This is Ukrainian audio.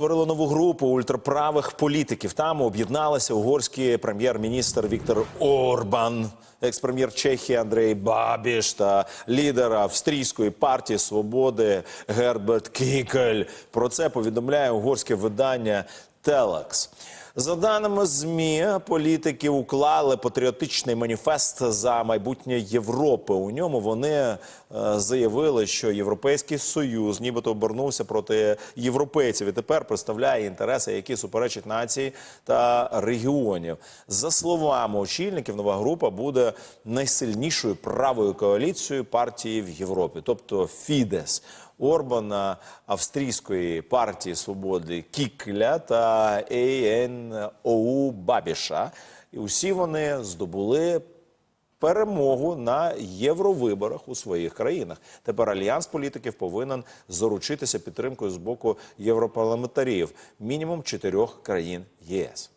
Створили нову групу ультраправих політиків. Там об'єдналися угорський прем'єр-міністр Віктор Орбан, екс-прем'єр Чехії Андрей Бабіш та лідер австрійської партії свободи Герберт Кікель. Про це повідомляє угорське видання Телекс. За даними змі, політики уклали патріотичний маніфест за майбутнє Європи. У ньому вони е, заявили, що Європейський союз, нібито обернувся проти європейців і тепер представляє інтереси, які суперечать нації та регіонів. За словами очільників, нова група буде найсильнішою правою коаліцією партії в Європі, тобто Фідес. Орбана, австрійської партії свободи Кікля та ЕНОУ Бабіша. І усі вони здобули перемогу на євровиборах у своїх країнах. Тепер альянс політиків повинен заручитися підтримкою з боку європарламентарів мінімум чотирьох країн ЄС.